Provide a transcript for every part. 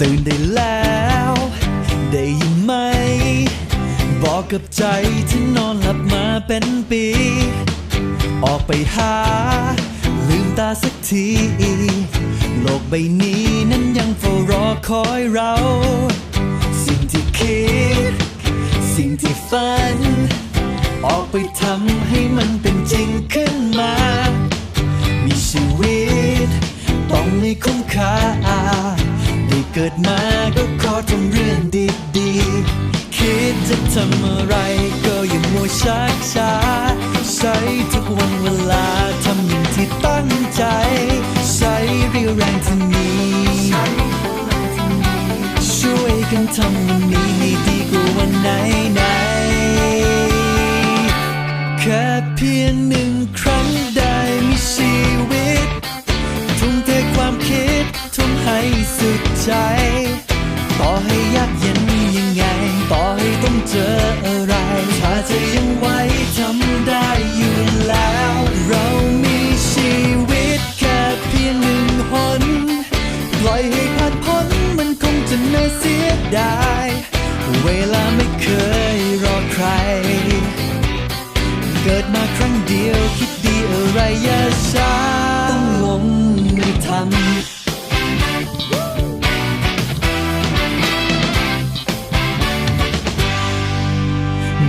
ตื่นได้แล้ว ได้ยินไหม บอกกับใจที่นอนหลับมาเป็นปี ออกไปหา ลืมตาสักที โลกใบนี้นั้นยังเฝ้ารอคอยเรา สิ่งที่คิด สิ่งที่ฝัน ออกไปทำให้มันเป็นจริงขึ้นมา มีชีวิต ต้องม่คุ้มค่า เกิดมาก็ขอทำเรื่องดีๆ คิดจะทำอะไรก็อย่ามัวชักช้า ใช้ทุกวันเวลาทำอย่างที่ตั้งใจ ใช้เรียวแรงที่มีช่วยกันทำวันนี้ให้ดีกว่าวันไหน ออะไรถ้าเธอยังไว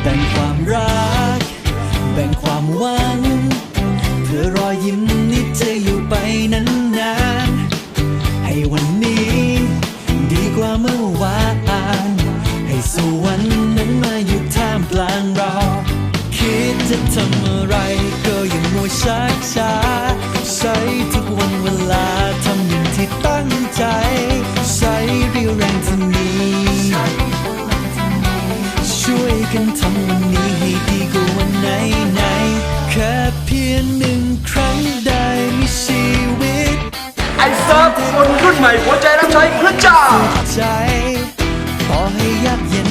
แบ่งความรัก แบ่งความหวัง เพื่อรอยยิ้มนี้จะอยู่ไปนั้น กันทำวันนี้ให้ดีกว่าวันไหนไหนๆแค่เพียงหนึ่งครั้งได้มีชีวิตไอเซิร์ฟคนรุ่นใหม่หัวใจรับใช้พระเจ้าใจต่อให้ยากเย็น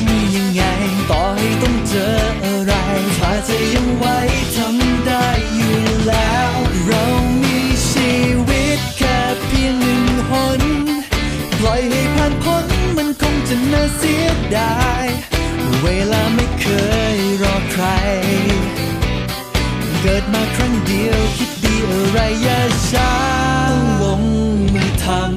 มาครั้งเดียวคิดดีอะไรอย่าช้าต้องลงมือทำ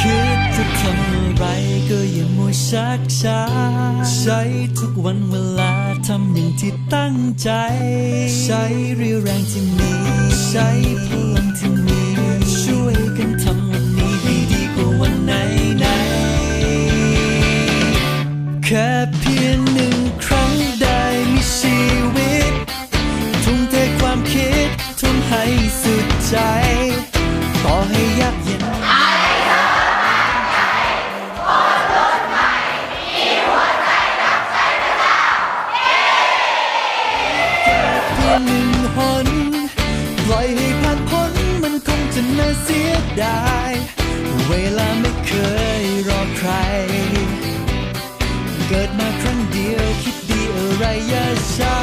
คิดจะทำอะไรก็อย่ามัวชักช้าใช้ทุกวันเวลา ทำอย่างที่ตั้งใจ ใช้เรียวแรงที่มี ใช้พลังที่มี ช่วยกันทำวันนี้ให้ดีกว่าวันไหนไหนแค่เพียงหนึ่งครั้งได้มีชีวิต ทุ่มเทความคิด ทุ่มให้สุดใจ ต่อให้ยาก นเพียงหนึ่งหนปล่อยให้ผ่านพ้นมันคงจะน่าเสียดาย เวลาไม่เคยรอใคร เกิดมาครั้งเดียวคิดดีอะไรอย่าช้า